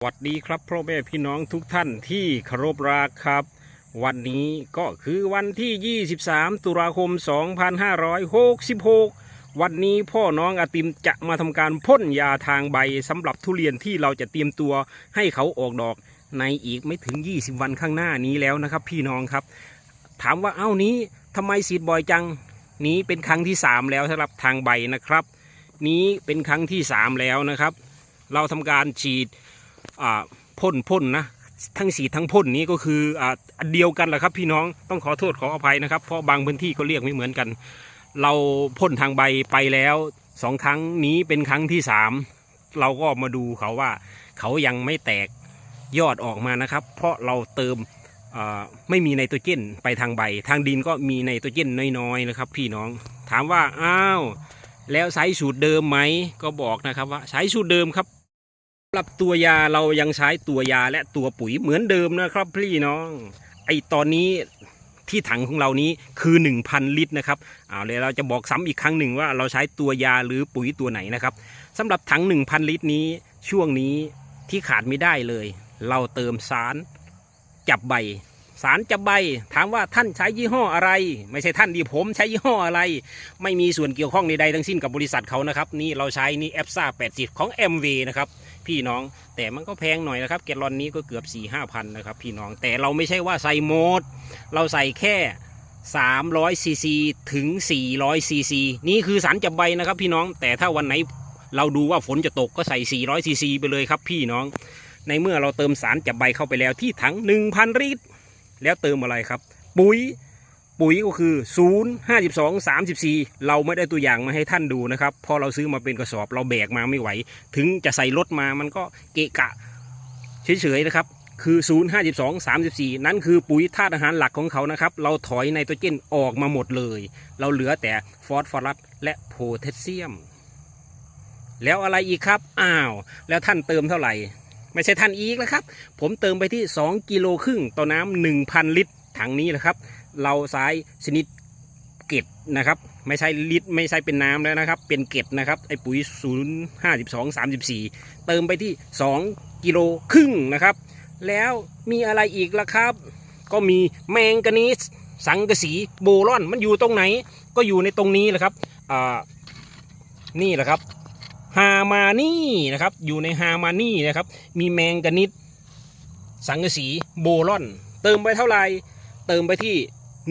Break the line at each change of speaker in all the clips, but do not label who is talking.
สวัสดีครับพ่อแม่พี่น้องทุกท่านที่เคารพรักครับ วันนี้ก็คือวันที่ 23 ตุลาคม 2566 วันนี้พ่อน้องอาติมจะมาทำการพ่นยาทางใบสำหรับทุเรียนที่เราจะเตรียมตัวให้เขาออกดอกในอีกไม่ถึง 20 วันข้างหน้านี้แล้วนะครับ พี่น้องครับ ถามว่าเอ้านี้ทำไมสีดบ่อยจังนี้เป็นครั้งที่ 3 แล้วสำหรับทางใบนะครับ นี้เป็นครั้งที่ 3 แล้วนะครับ เราทำการฉีด พ่นพ่นนะทั้งสีทั้งพ่นนี้ก็คืออ่าอันเดียวกันแหละครับ พี่น้องต้องขอโทษขออภัยนะครับ เพราะบางพื้นที่ก็เรียกไม่เหมือนกัน เราพ่นทางใบไปแล้วสองครั้งนี้เป็นครั้งที่สามเราก็มาดูเขาว่า เขายังไม่แตกยอดออกมานะครับ เพราะเราเติมไม่มีไนโตรเจนไปทางใบ ทางดินก็มีไนโตรเจนน้อยๆนะครับ พี่น้องถามว่าอ้าวแล้วใช้สูตรเดิมไหมก็บอกนะครับว่าใช้สูตรเดิมครับ สำหรับตัวยาเรายังใช้ตัวยาและตัวปุ๋ยเหมือนเดิมนะครับพี่น้อง ไอตอนนี้ที่ถังของเรานี้คือ 1,000 ลิตรนะครับเอาเลยเราจะบอกซ้ำอีกครั้งหนึ่งว่าเราใช้ตัวยาหรือปุ๋ยตัวไหนนะครับสำหรับถัง 1,000 ลิตรนี้ช่วงนี้ที่ขาดไม่ได้เลย เราเติมสารจับใบ สารจับใบ ถามว่าท่านใช้ยี่ห้ออะไร ไม่ใช่ท่านดีผมใช้ยี่ห้ออะไร ไม่มีส่วนเกี่ยวข้องใดๆทั้งสิ้นกับบริษัทเขานะครับนี่เราใช้นี่แอปซ่า80 ของ MV นะครับ พี่น้อง แต่มันก็แพงหน่อยนะครับ แกลลอนนี้ก็เกือบ4ี่ห้าพันนะครับพี่น้องแต่เราไม่ใช่ว่าใส่โหมด เราใส่แค่300ซีซีถึง400ซีซีนี่คือสารจับใบนะครับพี่น้องแต่ถ้าวันไหนเราดูว่าฝนจะตกก็ใส่400ซีซีไปเลยครับพี่น้อง ในเมื่อเราเติมสารจับใบเข้าไปแล้วที่ถัง 1,000 ลิตรแล้วเติมอะไรครับ ปุ๋ย ปุ๋ยก็คือ 0 52 34 เราไม่ได้ตัวอย่างมาให้ท่านดูนะครับเพอเราซื้อมาเป็นกระสอบเราแบกมาไม่ไหว ถึงจะใส่รถมามันก็เกะกะเฉยๆนะครับ คือ 0 52 34 นั่นคือปุ๋ยธาตุอาหารหลักของเขานะครับ เราถอยไนโตรเจนออกมาหมดเลย เราเหลือแต่ฟอสฟอรัสและโพแทสเซียม แล้วอะไรอีกครับ อ้าว แล้วท่านเติมเท่าไหร่ ไม่ใช่ท่านอีกแล้วครับ ผมเติมไปที่ 2 กิโลครึ่งต่อน้ำ1,000 ลิตรถังนี้แหละครับ เราใช้ชนิดเกล็ดนะครับ ไม่ใช่ลิตรไม่ใช่เป็นน้ำแล้วนะครับ เป็นเกล็ดนะครับไอปุ๋ย 0 52 34 เติมไปที่ 2 กิโลครึ่งนะครับ แล้วมีอะไรอีกล่ะครับ ก็มีแมงกานีสสังกะสีโบรอนมันอยู่ตรงไหน ก็อยู่ในตรงนี้แหละครับอ่านี่แหละครับฮามานี่นะครับ อยู่ในฮามานี่นะครับ มีแมงกานิสสังกะสีโบรอน เติมไปเท่าไหร่เติมไปที่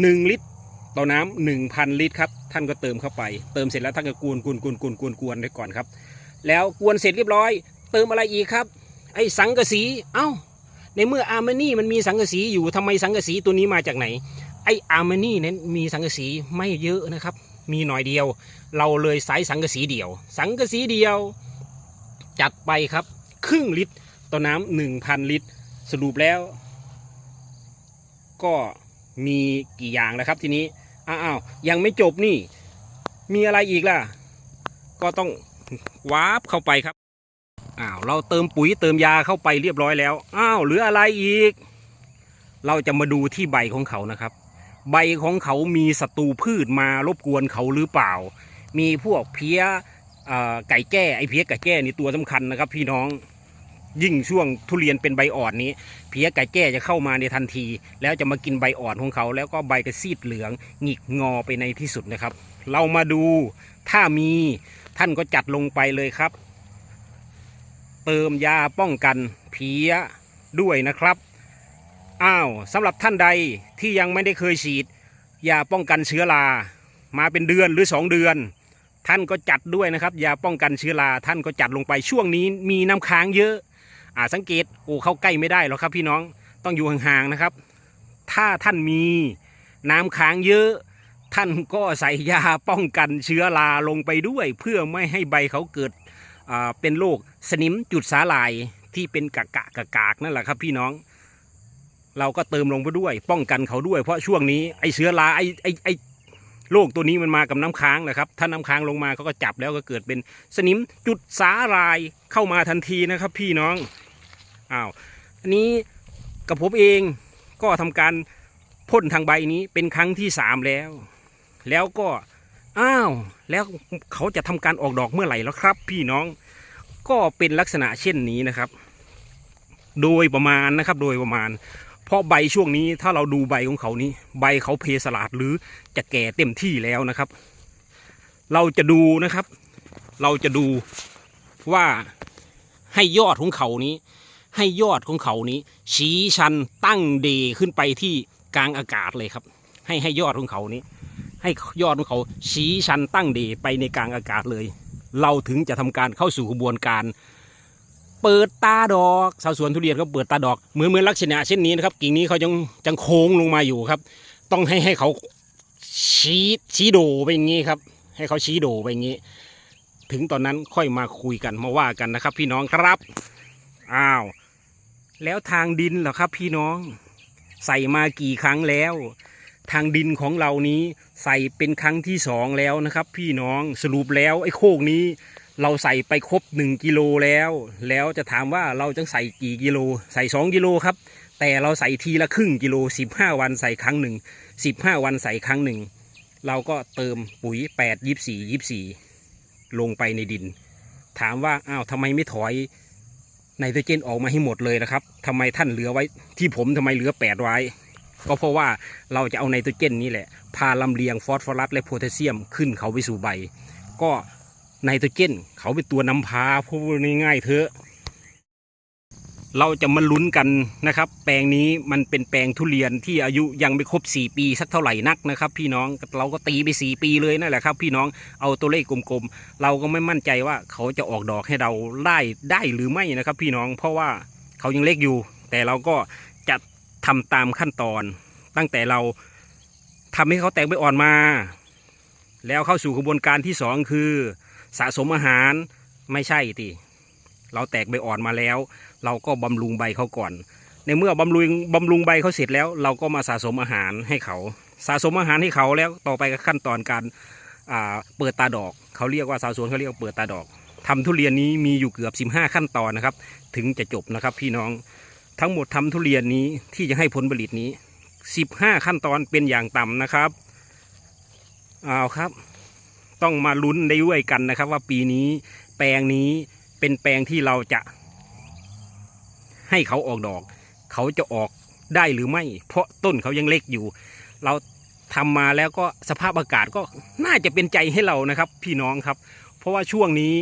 1 ลิตร ต่อน้ำหนึ่งพันลิตรครับ ท่านก็เติมเข้าไป เติมเสร็จแล้วท่านก็กวนกวนกวนกวนกวนกวนไปก่อนครับ แล้วกวนเสร็จเรียบร้อย เติมอะไรอีกครับ ไอ้สังกะสี เอ้า ในเมื่ออาร์มานี่มันมีสังกะสีอยู่ทำไมสังกะสีตัวนี้มาจากไหน ไอ้อาร์มานี่นั้นมีสังกะสีไม่เยอะนะครับ มีหน่อยเดียว เราเลยใช้สังกะสีเดียว สังกะสีเดียว จัดไปครับ ครึ่งลิตร ต่อน้ำหนึ่งพันลิตร สรุปแล้ว ก็ มีกี่อย่างแล้วครับทีนี้อ้าวยังไม่จบนี่ มีอะไรอีกล่ะ ก็ต้องวาร์ปเข้าไปครับอ้าวเราเติมปุ๋ยเติมยาเข้าไปเรียบร้อยแล้วอ้าวเหลืออะไรอีก เราจะมาดูที่ใบของเขานะครับ ใบของเขามีศัตรูพืชมารบกวนเขาหรือเปล่า มีพวกเพี้ยไก่แก้ไอเพี้ยไก่แก้นี่ตัวสำคัญนะครับ พี่น้อง ยิ่งช่วงทุเรียนเป็นใบอ่อนนี้เพี้ยไก่แก้จะเข้ามาในทันที แล้วจะมากินใบอ่อนของเขา แล้วก็ใบกระซีดเหลืองหงิกงอไปในที่สุดนะครับ เรามาดูถ้ามีท่านก็จัดลงไปเลยครับ เติมยาป้องกันเพี้ยด้วยนะครับอ้าวสำหรับท่านใดที่ยังไม่ได้เคยฉีดยาป้องกันเชื้อรา มาเป็นเดือนหรือ 2 เดือน ท่านก็จัดด้วยนะครับยาป้องกันเชื้อราท่านก็จัดลงไปช่วงนี้มีน้ำค้างเยอะ อ่าสังเกตโอ้เข้าใกล้ไม่ได้หรอกครับพี่น้องต้องอยู่ห่างๆนะครับ ถ้าท่านมีน้ำค้างเยอะ ท่านก็ใส่ยาป้องกันเชื้อราลงไปด้วย เพื่อไม่ให้ใบเขาเกิดอ่าเป็นโรคสนิมจุดสาลายที่เป็นกะกะกะกากนั่นแหละครับพี่น้อง เราก็เติมลงไปด้วย ป้องกันเขาด้วย เพราะช่วงนี้ไอเชื้อราไอไอไอโรคตัวนี้มันมากับน้ำค้างนะครับ ถ้าน้ำค้างลงมาเขาก็จับแล้วก็เกิดเป็นสนิมจุดสาลายเข้ามาทันทีนะครับพี่น้อง อ้าวอันนี้กับผมเองก็ทำการพ่นทางใบนี้เป็นครั้งที่สามแล้ว แล้วก็อ้าวแล้วเขาจะทำการออกดอกเมื่อไหร่แล้วครับ พี่น้องก็เป็นลักษณะเช่นนี้นะครับ โดยประมาณนะครับ โดยประมาณ เพราะใบช่วงนี้ถ้าเราดูใบของเขานี้ ใบเขาเพสลาดหรือจะแก่เต็มที่แล้วนะครับ เราจะดูนะครับ เราจะดูว่าให้ยอดของเขานี้ ให้ยอดของเขานี้ ชี้ชันตั้งเดขึ้นไปที่กลางอากาศเลยครับ ให้ให้ยอดของเขานี้ ให้ยอดของเขาชี้ชันตั้งเดไปในกลางอากาศเลย เราถึงจะทำการเข้าสู่กระบวนการ เปิดตาดอกชาวสวนทุเรียนก็เปิดตาดอกเหมือนเหมือนลักษณะเช่นนี้นะครับกิ่งนี้เขายังจังโค้งลงมาอยู่ครับ ต้องให้ให้เขาชี้ชี้โดไปอย่างนี้ครับ ให้เขาชี้โดไปอย่างนี้ ถึงตอนนั้นค่อยมาคุยกันมาว่ากันนะครับ พี่น้องครับ อ้าว แล้วทางดินเหรอครับ พี่น้อง ใส่มากี่ครั้งแล้ว ทางดินของเรานี้ใส่เป็นครั้งที่สองแล้วนะครับ พี่น้องสรุปแล้วไอ้โคกนี้ เราใส่ไปครบหนึ่งกิโลแล้ว แล้วจะถามว่าเราจะใส่กี่กิโล ใส่สองกิโลครับ แต่เราใส่ทีละครึ่งกิโลสิบห้าวันใส่ครั้งหนึ่งสิบห้าวันใส่ครั้งหนึ่งเราก็เติมปุ๋ยแปดยี่สี่ยี่สี่ลงไปในดิน ถามว่าอ้าวทำไมไม่ถอย ไนโตรเจนออกมาให้หมดเลยนะครับทำไมท่านเหลือไว้ที่ผมทำไมเหลือแปดไว้ ก็เพราะว่าเราจะเอาไนโตรเจนนี่แหละ พาลำเลียงฟอสฟอรัสและโพแทสเซียมขึ้นเขาไปสู่ใบ ก็ไนโตรเจนเขาเป็นตัวนำพาพูดง่ายๆเถอะ เราจะมาลุ้นกันนะครับ แปลงนี้มันเป็นแปลงทุเรียนที่อายุยังไม่ครบ 4 ปีสักเท่าไหร่นักนะครับ พี่น้องเราก็ตีไป 4 ปีเลยนั่นแหละครับ พี่น้องเอาตัวเลขกลมๆ เราก็ไม่มั่นใจว่าเขาจะออกดอกให้เราได้ได้หรือไม่นะครับ พี่น้องเพราะว่าเขายังเล็กอยู่ แต่เราก็จะทำตามขั้นตอน ตั้งแต่เราทำให้เขาแตกใบอ่อนมา แล้วเข้าสู่กระบวนการที่สองคือ สะสมอาหารไม่ใช่ติ เราแตกใบอ่อนมาแล้ว เราก็บำรุงใบเขาก่อน ในเมื่อบำรุงบำรุงใบเขาเสร็จแล้ว เราก็มาสะสมอาหารให้เขา สะสมอาหารให้เขาแล้วต่อไปก็ขั้นตอนการเปิดตาดอก เขาเรียกว่าสาวสวนเขาเรียกว่าเปิดตาดอกทำทุเรียนนี้มีอยู่เกือบ 15 ขั้นตอนนะครับ ถึงจะจบนะครับพี่น้องทั้งหมดทำทุเรียนนี้ที่จะให้ผลผลิตนี้ 15 ขั้นตอนเป็นอย่างต่ำนะครับเอาครับ ต้องมาลุ้นได้ด้วยกันนะครับ ว่าปีนี้แปลงนี้ เป็นแปลงที่เราจะให้เขาออกดอก เขาจะออกได้หรือไม่ เพราะต้นเขายังเล็กอยู่ เราทำมาแล้วก็สภาพอากาศก็น่าจะเป็นใจให้เรานะครับ พี่น้องครับ เพราะว่าช่วงนี้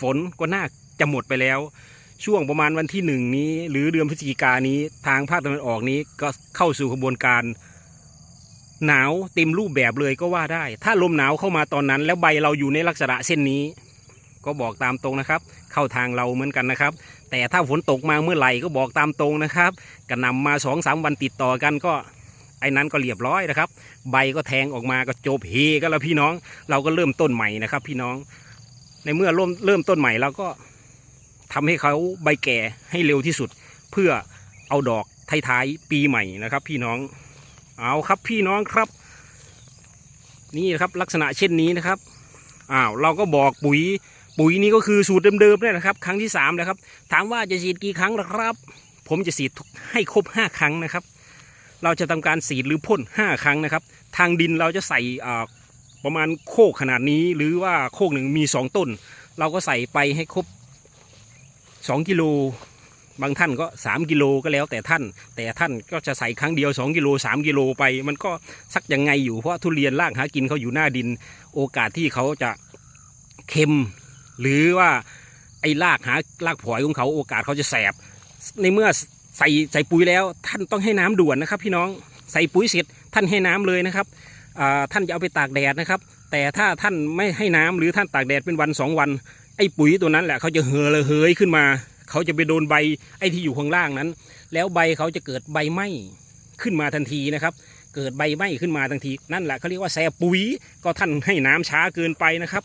ฝนก็น่าจะหมดไปแล้ว ช่วงประมาณวันที่หนึ่งนี้ หรือเดือนพฤศจิกานนี้ทางภาคตะวันออกนี้ก็เข้าสู่กระบวนการ หนาวเต็มรูปแบบเลยก็ว่าได้ ถ้าลมหนาวเข้ามาตอนนั้น แล้วใบเราอยู่ในลักษณะเส้นนี้ ก็บอกตามตรงนะครับ เข้าทางเราเหมือนกันนะครับ แต่ถ้าฝนตกมาเมื่อไหร่ก็บอกตามตรงนะครับกระนำมาสองสามวันติดต่อกันก็ไอ้นั้นก็เรียบร้อยนะครับ ใบก็แทงออกมาก็จบเฮกันแล้วพี่น้อง เราก็เริ่มต้นใหม่นะครับ พี่น้อง ในเมื่อเริ่มเริ่มต้นใหม่เราก็ทำให้เขาใบแก่ให้เร็วที่สุด เพื่อเอาดอกท้ายๆปีใหม่นะครับ พี่น้อง เอาครับพี่น้องครับ นี่นะครับลักษณะเช่นนี้นะครับอ้าวเราก็บอกปุ๋ย ปุ๋ยนี้ก็คือสูตรเดิมๆเนี่ยนะครับ ครั้งที่สามแล้วครับ ถามว่าจะฉีดกี่ครั้งล่ะครับ ผมจะฉีดให้ครบห้าครั้งนะครับ เราจะทำการฉีดหรือพ่นห้าครั้งนะครับ ทางดินเราจะใส่ประมาณโคกขนาดนี้ หรือว่าโคกหนึ่งมีสองต้น เราก็ใส่ไปให้ครบสองกิโลบางท่านก็ 3 กิโลก็แล้วแต่ท่าน แต่ท่านก็จะใส่ครั้งเดียว 2 กิโล 3 กิโลไป มันก็สักยังไงอยู่เพราะทุเรียนรากหากินเขาอยู่หน้าดิน โอกาสที่เขาจะเค็ม หรือว่าไอ้รากหารากผอยของเขาโอกาสเขาจะแสบ ในเมื่อใส่ใส่ปุ๋ยแล้ว ท่านต้องให้น้ำด่วนนะครับ พี่น้องใส่ปุ๋ยเสร็จท่านให้น้ำเลยนะครับท่านจะเอาไปตากแดดนะครับ แต่ถ้าท่านไม่ให้น้ำหรือท่านตากแดดเป็นวันสองวัน ไอ้ปุ๋ยตัวนั้นแหละเขาจะเห่อระเหยขึ้นมา เขาจะไปโดนใบไอ้ที่อยู่ข้างล่างนั้น แล้วใบเขาจะเกิดใบไหม้ขึ้นมาทันทีนะครับ เกิดใบไหม้ขึ้นมาทันทีนั่นแหละเขาเรียกว่าแสบปุ๋ยก็ท่านให้น้ำช้าเกินไปนะครับ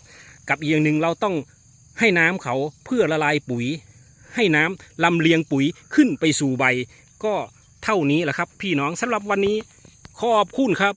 กับอีกอย่างหนึ่งเราต้อง ให้น้ำเขาเพื่อละลายปุ๋ย ให้น้ำลำเลียงปุ๋ยขึ้นไปสู่ใบ ก็เท่านี้แหละครับ พี่น้องสำหรับวันนี้ขอบคุณครับ